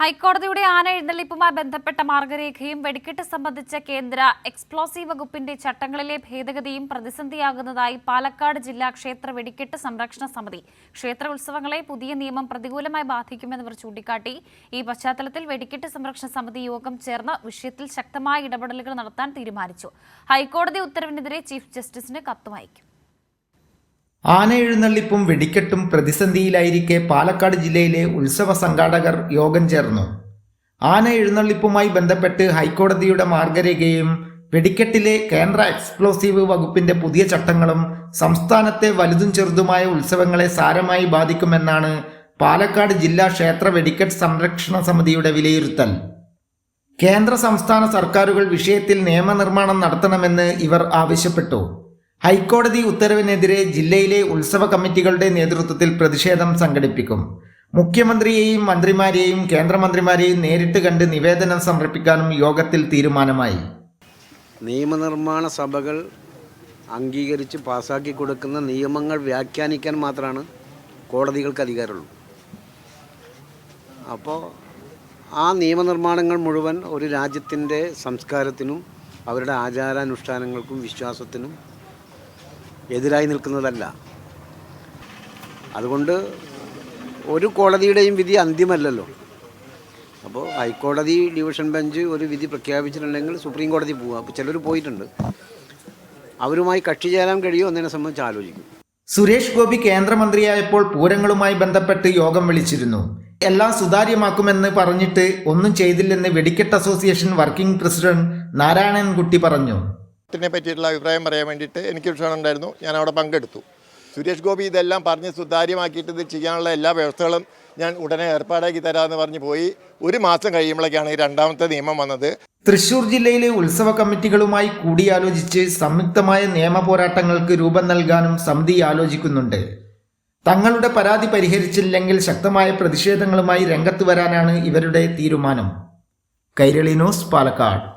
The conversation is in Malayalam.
ഹൈക്കോടതിയുടെ ആന എഴുന്നള്ളിപ്പുമായി ബന്ധപ്പെട്ട മാർഗരേഖയും വെടിക്കെട്ട് സംബന്ധിച്ച കേന്ദ്ര എക്സ്പ്ലോസീവ് വകുപ്പിന്റെ ചട്ടങ്ങളിലെ ഭേദഗതിയും പ്രതിസന്ധിയാകുന്നതായി പാലക്കാട് ജില്ലാ ക്ഷേത്ര വെടിക്കെട്ട് സംരക്ഷണ സമിതി ക്ഷേത്ര ഉത്സവങ്ങളെ പുതിയ നിയമം പ്രതികൂലമായി ബാധിക്കുമെന്നിവർ ചൂണ്ടിക്കാട്ടി. ഈ പശ്ചാത്തലത്തിൽ വെടിക്കെട്ട് സംരക്ഷണ സമിതി യോഗം ചേർന്ന് വിഷയത്തിൽ ശക്തമായ ഇടപെടലുകൾ നടത്താൻ തീരുമാനിച്ചു. ഹൈക്കോടതി ഉത്തരവിനെതിരെ ചീഫ് ജസ്റ്റിസിന് കത്തും അയക്കും ആന എഴുന്നള്ളിപ്പും വെടിക്കെട്ടും പ്രതിസന്ധിയിലായിരിക്കെ പാലക്കാട് ജില്ലയിലെ ഉത്സവ സംഘാടകർ യോഗം ചേർന്നു. ആന എഴുന്നള്ളിപ്പുമായി ബന്ധപ്പെട്ട് ഹൈക്കോടതിയുടെ മാർഗരേഖയും വെടിക്കെട്ടിലെ കേന്ദ്ര എക്സ്പ്ലോസീവ് വകുപ്പിന്റെ പുതിയ ചട്ടങ്ങളും സംസ്ഥാനത്തെ വലുതും ചെറുതുമായ ഉത്സവങ്ങളെ സാരമായി ബാധിക്കുമെന്നാണ് പാലക്കാട് ജില്ലാ ക്ഷേത്ര വെടിക്കെട്ട് സംരക്ഷണ സമിതിയുടെ വിലയിരുത്തൽ. കേന്ദ്ര സംസ്ഥാന സർക്കാരുകൾ വിഷയത്തിൽ നിയമനിർമ്മാണം നടത്തണമെന്ന് ഇവർ ആവശ്യപ്പെട്ടു. ഹൈക്കോടതി ഉത്തരവിനെതിരെ ജില്ലയിലെ ഉത്സവ കമ്മിറ്റികളുടെ നേതൃത്വത്തിൽ പ്രതിഷേധം സംഘടിപ്പിക്കും. മുഖ്യമന്ത്രിയെയും മന്ത്രിമാരെയും കേന്ദ്രമന്ത്രിമാരെയും നേരിട്ട് കണ്ട് നിവേദനം സമർപ്പിക്കാനും യോഗത്തിൽ തീരുമാനമായി. നിയമനിർമ്മാണ സഭകൾ അംഗീകരിച്ച് പാസാക്കി കൊടുക്കുന്ന നിയമങ്ങൾ വ്യാഖ്യാനിക്കാൻ മാത്രമാണ് കോടതികൾക്ക് അധികാരമുള്ളൂ. അപ്പോൾ ആ നിയമനിർമ്മാണങ്ങൾ മുഴുവൻ ഒരു രാജ്യത്തിന്റെ സംസ്കാരത്തിനും അവരുടെ ആചാരാനുഷ്ഠാനങ്ങൾക്കും വിശ്വാസത്തിനും എതിരായി നിൽക്കുന്നതല്ല. അതുകൊണ്ട് ഒരു കോടതിയുടെയും വിധി അന്തിമല്ലല്ലോ. അപ്പോൾ ഹൈക്കോടതി ഡിവിഷൻ ബെഞ്ച് ഒരു വിധി പ്രഖ്യാപിച്ചിട്ടുണ്ടെങ്കിൽ സുപ്രീം കോടതി പോവുക അപ്പോൾ ചിലർ പോയിട്ടുണ്ട്. അവരുമായി കക്ഷി ചേരാൻ കഴിയുമോ എന്നതിനെ സംബന്ധിച്ച് ആലോചിക്കും. സുരേഷ് ഗോപി കേന്ദ്രമന്ത്രിയായപ്പോൾ പൂരങ്ങളുമായി ബന്ധപ്പെട്ട് യോഗം വിളിച്ചിരുന്നു. എല്ലാം സുതാര്യമാക്കുമെന്ന് പറഞ്ഞിട്ട് ഒന്നും ചെയ്തില്ലെന്ന് വെടിക്കെട്ട് അസോസിയേഷൻ വർക്കിംഗ് പ്രസിഡന്റ് നാരായണൻകുട്ടി പറഞ്ഞു. ത്തിനെ പറ്റിയിട്ടുള്ള അഭിപ്രായം പറയാൻ വേണ്ടിയിട്ട് എനിക്ക് ക്ഷണം ഉണ്ടായിരുന്നു. ഞാൻ അവിടെ പങ്കെടുത്തു. സുരേഷ് ഗോപി ഇതെല്ലാം പറഞ്ഞ് സുതാര്യമാക്കിയിട്ട് ഇത് ചെയ്യാനുള്ള എല്ലാ വ്യവസ്ഥകളും ഞാൻ ഉടനെ ഏർപ്പാടാക്കി തരാമെന്ന് പറഞ്ഞ് പോയി. ഒരു മാസം കഴിയുമ്പോഴേക്കാണ് ഈ രണ്ടാമത്തെ നിയമം വന്നത്. തൃശൂർ ജില്ലയിലെ ഉത്സവ കമ്മിറ്റികളുമായി കൂടിയാലോചിച്ച് സംയുക്തമായ നിയമ പോരാട്ടങ്ങൾക്ക് രൂപം നൽകാനും സമിതി ആലോചിക്കുന്നുണ്ട്. തങ്ങളുടെ പരാതി പരിഹരിച്ചില്ലെങ്കിൽ ശക്തമായ പ്രതിഷേധങ്ങളുമായി രംഗത്ത് വരാനാണ് ഇവരുടെ തീരുമാനം. കൈരളി ന്യൂസ് പാലക്കാട്.